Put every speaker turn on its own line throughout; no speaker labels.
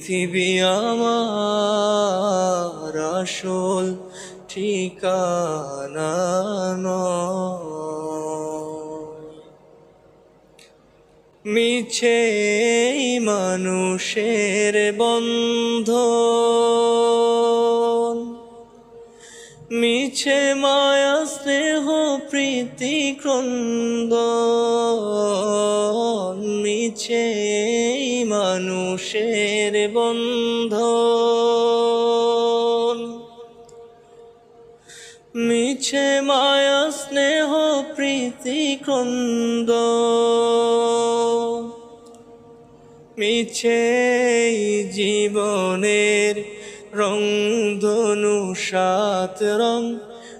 পৃথিবী আমার আসল ঠিকানা। মিছে মানুষের বন্ধ মিছে স্নেহ প্রীতি ক্রন্দন মিছে মানুষের বন্ধন। মিছে মায়া, স্নেহ প্রীতি ক্রন্দ মিছে জীবনের রং ধনু সাত রং।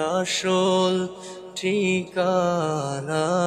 আসল ঠিকানা।